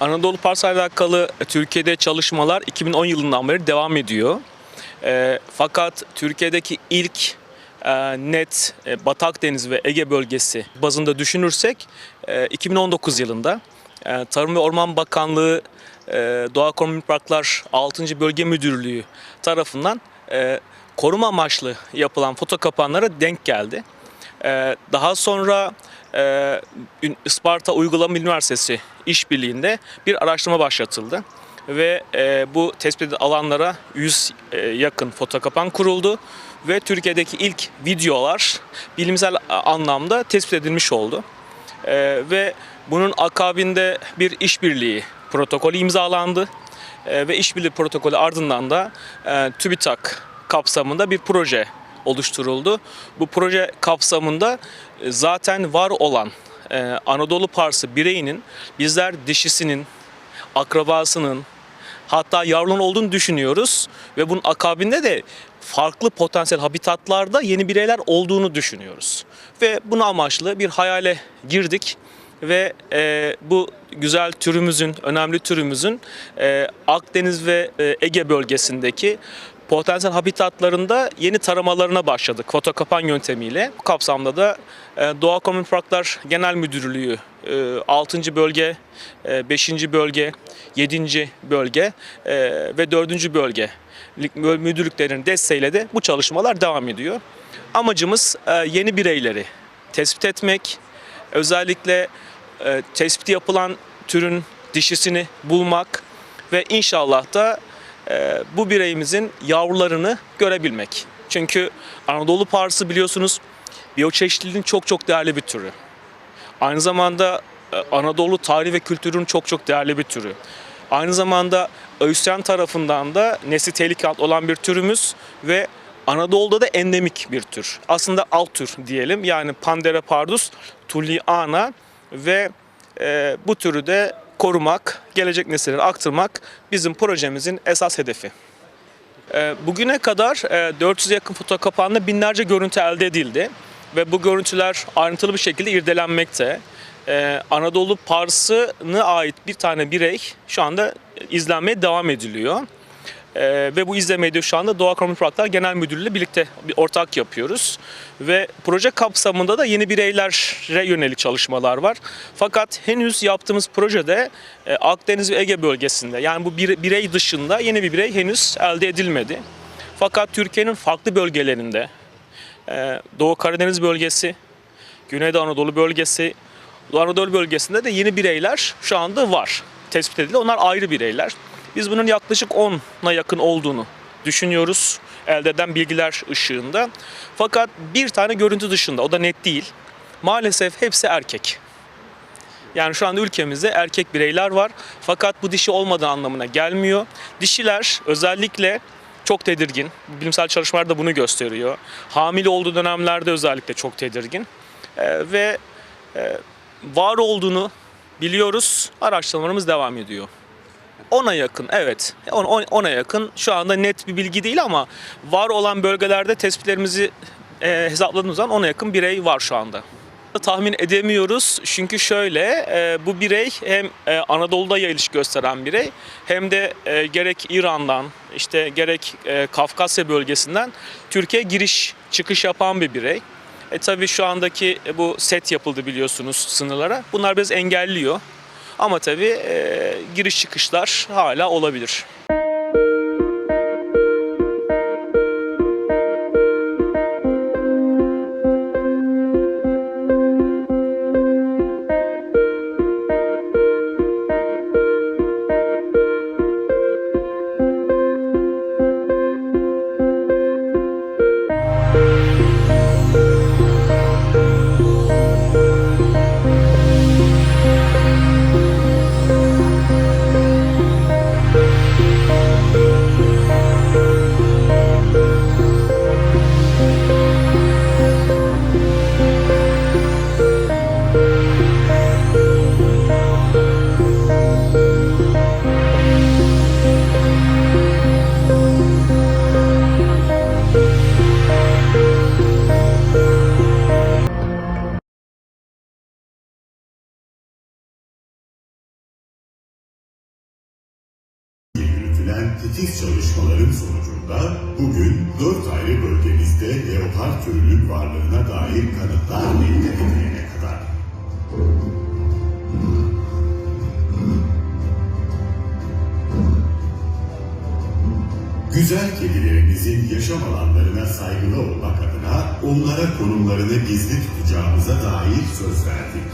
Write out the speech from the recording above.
Anadolu Pars'la alakalı Türkiye'de çalışmalar 2010 yılından beri devam ediyor. E, fakat Türkiye'deki ilk e, net e, Batak Denizi ve Ege bölgesi bazında düşünürsek e, 2019 yılında e, Tarım ve Orman Bakanlığı e, Doğa Koruma Parklar 6. Bölge Müdürlüğü tarafından e, koruma amaçlı yapılan foto kapanlara denk geldi. E, daha sonra e, Isparta Uygulama Üniversitesi işbirliğinde bir araştırma başlatıldı ve e, bu tespit alanlara 100 e, yakın foto kapan kuruldu ve Türkiye'deki ilk videolar bilimsel a- anlamda tespit edilmiş oldu. E, ve bunun akabinde bir işbirliği protokolü imzalandı E, ve işbirliği protokolü ardından da e, TÜBİTAK kapsamında bir proje oluşturuldu. Bu proje kapsamında e, zaten var olan e, Anadolu Parsı bireyinin bizler dişisinin, akrabasının, hatta yavrunun olduğunu düşünüyoruz ve bunun akabinde de farklı potansiyel habitatlarda yeni bireyler olduğunu düşünüyoruz. Ve bunu amaçlı bir hayale girdik ve e, bu güzel türümüzün, önemli türümüzün e, Akdeniz ve e, Ege bölgesindeki potansiyel habitatlarında yeni taramalarına başladık foto kapan yöntemiyle. Bu kapsamda da e, Doğa Komün Parklar Genel Müdürlüğü e, 6. bölge, e, 5. bölge, 7. bölge e, ve 4. bölge müdürlüklerinin desteğiyle de bu çalışmalar devam ediyor. Amacımız e, yeni bireyleri tespit etmek, özellikle e, tespiti yapılan türün dişisini bulmak ve inşallah da e, bu bireyimizin yavrularını görebilmek. Çünkü Anadolu parsı biliyorsunuz biyoçeşitliliğin çok çok değerli bir türü. Aynı zamanda e, Anadolu tarihi ve kültürün çok çok değerli bir türü. Aynı zamanda ÖSYM tarafından da nesli tehlikeli olan bir türümüz ve Anadolu'da da endemik bir tür. Aslında alt tür diyelim. Yani Pandera pardus tulliana ve e, bu türü de korumak, gelecek nesillere aktarmak bizim projemizin esas hedefi. E, bugüne kadar e, 400'e yakın foto kapağında binlerce görüntü elde edildi ve bu görüntüler ayrıntılı bir şekilde irdelenmekte. E, Anadolu Parsı'na ait bir tane birey şu anda izlenmeye devam ediliyor. E, ve bu izlemeyi de şu anda Doğa Koruma Parklar Genel Müdürlüğü ile birlikte bir ortak yapıyoruz. Ve proje kapsamında da yeni bireylere yönelik çalışmalar var. Fakat henüz yaptığımız projede e, Akdeniz ve Ege bölgesinde yani bu bire- birey dışında yeni bir birey henüz elde edilmedi. Fakat Türkiye'nin farklı bölgelerinde e, Doğu Karadeniz bölgesi, Güneydoğu Anadolu bölgesi, Doğu Anadolu bölgesinde de yeni bireyler şu anda var. Tespit edildi. Onlar ayrı bireyler. Biz bunun yaklaşık 10'a yakın olduğunu düşünüyoruz elde eden bilgiler ışığında. Fakat bir tane görüntü dışında o da net değil. Maalesef hepsi erkek. Yani şu anda ülkemizde erkek bireyler var. Fakat bu dişi olmadığı anlamına gelmiyor. Dişiler özellikle çok tedirgin. Bilimsel çalışmalar da bunu gösteriyor. Hamile olduğu dönemlerde özellikle çok tedirgin. Ee, ve e, var olduğunu biliyoruz. Araştırmalarımız devam ediyor. 10'a yakın evet. 10'a yakın şu anda net bir bilgi değil ama var olan bölgelerde tespitlerimizi e, hesapladığımız zaman 10'a yakın birey var şu anda. Tahmin edemiyoruz çünkü şöyle e, bu birey hem e, Anadolu'da yayılış gösteren birey hem de e, gerek İran'dan işte gerek e, Kafkasya bölgesinden Türkiye giriş çıkış yapan bir birey. E tabii şu andaki e, bu set yapıldı biliyorsunuz sınırlara. Bunlar biraz engelliyor. Ama tabii giriş çıkışlar hala olabilir. Titiz çalışmaların sonucunda bugün dört ayrı bölgemizde leopar türünün varlığına dair kanıtlar elde edilene kadar. Güzel kedilerimizin yaşam alanlarına saygılı olmak adına onlara konumlarını gizli tutacağımıza dair söz verdik.